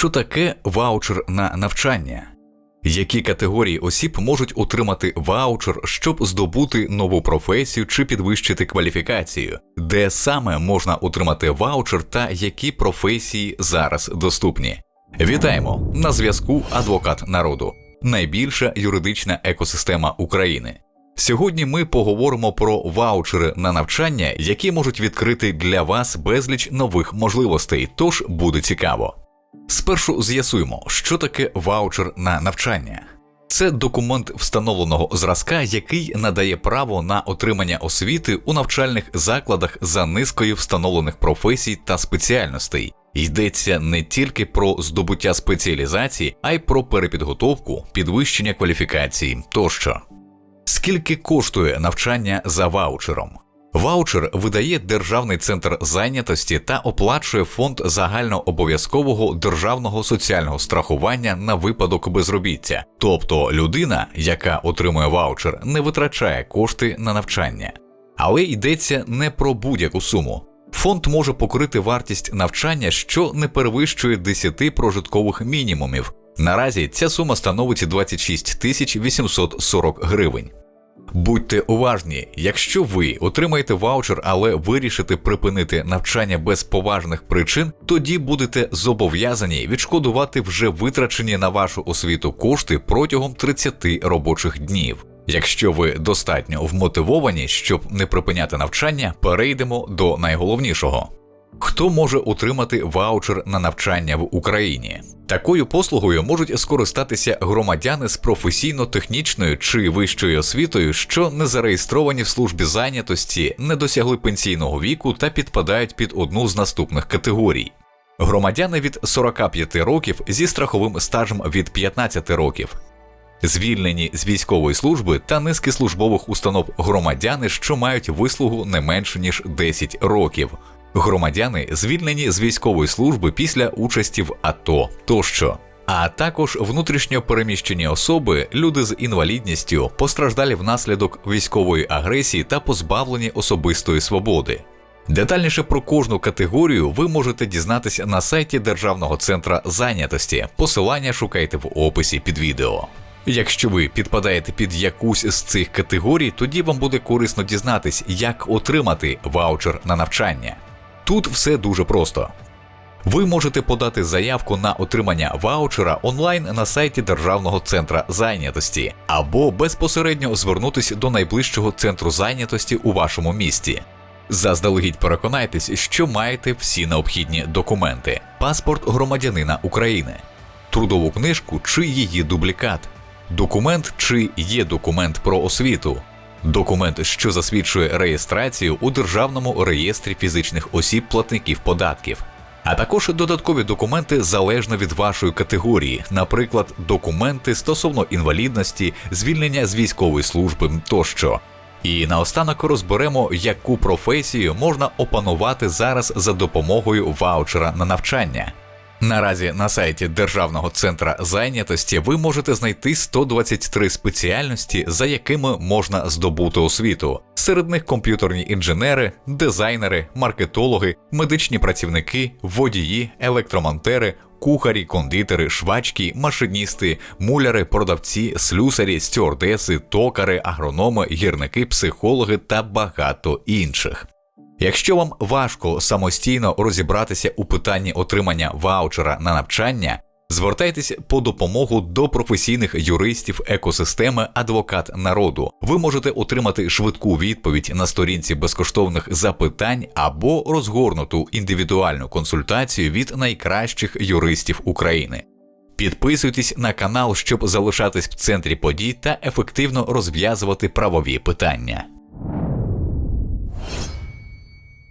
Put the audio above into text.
Що таке ваучер на навчання? Які категорії осіб можуть отримати ваучер, щоб здобути нову професію чи підвищити кваліфікацію? Де саме можна отримати ваучер та які професії зараз доступні? Вітаємо на зв'язку Адвокат народу, найбільша юридична екосистема України. Сьогодні ми поговоримо про ваучери на навчання, які можуть відкрити для вас безліч нових можливостей, тож буде цікаво. Спершу з'ясуємо, що таке ваучер на навчання. Це документ встановленого зразка, який надає право на отримання освіти у навчальних закладах за низкою встановлених професій та спеціальностей. Йдеться не тільки про здобуття спеціалізації, а й про перепідготовку, підвищення кваліфікації тощо. Скільки коштує навчання за ваучером? Ваучер видає Державний центр зайнятості та оплачує фонд загальнообов'язкового державного соціального страхування на випадок безробіття. Тобто людина, яка отримує ваучер, не витрачає кошти на навчання. Але йдеться не про будь-яку суму. Фонд може покрити вартість навчання, що не перевищує 10 прожиткових мінімумів. Наразі ця сума становить 26 тисяч 840 гривень. Будьте уважні, якщо ви отримаєте ваучер, але вирішите припинити навчання без поважних причин, тоді будете зобов'язані відшкодувати вже витрачені на вашу освіту кошти протягом 30 робочих днів. Якщо ви достатньо вмотивовані, щоб не припиняти навчання, перейдемо до найголовнішого. Хто може отримати ваучер на навчання в Україні? Такою послугою можуть скористатися громадяни з професійно-технічною чи вищою освітою, що не зареєстровані в службі зайнятості, не досягли пенсійного віку та підпадають під одну з наступних категорій. Громадяни від 45 років зі страховим стажем від 15 років, звільнені з військової служби та низки службових установ громадяни, що мають вислугу не менше ніж 10 років громадяни звільнені з військової служби після участі в АТО тощо. А також внутрішньо переміщені особи, люди з інвалідністю, постраждалі внаслідок військової агресії та позбавлені особистої свободи. Детальніше про кожну категорію ви можете дізнатися на сайті Державного центра зайнятості. Посилання шукайте в описі під відео. Якщо ви підпадаєте під якусь з цих категорій, тоді вам буде корисно дізнатись, як отримати ваучер на навчання. Тут все дуже просто. Ви можете подати заявку на отримання ваучера онлайн на сайті Державного центра зайнятості або безпосередньо звернутися до найближчого центру зайнятості у вашому місті. Заздалегідь переконайтесь, що маєте всі необхідні документи: паспорт громадянина України, трудову книжку чи її дублікат, документ чи є документ про освіту, документ, що засвідчує реєстрацію у Державному реєстрі фізичних осіб платників податків, а також додаткові документи залежно від вашої категорії, наприклад, документи стосовно інвалідності, звільнення з військової служби тощо. І наостанок розберемо, яку професію можна опанувати зараз за допомогою ваучера на навчання. Наразі на сайті Державного центра зайнятості ви можете знайти 123 спеціальності, за якими можна здобути освіту. Серед них комп'ютерні інженери, дизайнери, маркетологи, медичні працівники, водії, електромонтери. Кухарі, кондитери, швачки, машиністи, муляри, продавці, слюсарі, стюардеси, токари, агрономи, гірники, психологи та багато інших. Якщо вам важко самостійно розібратися у питанні отримання ваучера на навчання, звертайтеся по допомогу до професійних юристів екосистеми Адвокат народу. Ви можете отримати швидку відповідь на сторінці безкоштовних запитань або розгорнуту індивідуальну консультацію від найкращих юристів України. Підписуйтесь на канал, щоб залишатись в центрі подій та ефективно розв'язувати правові питання.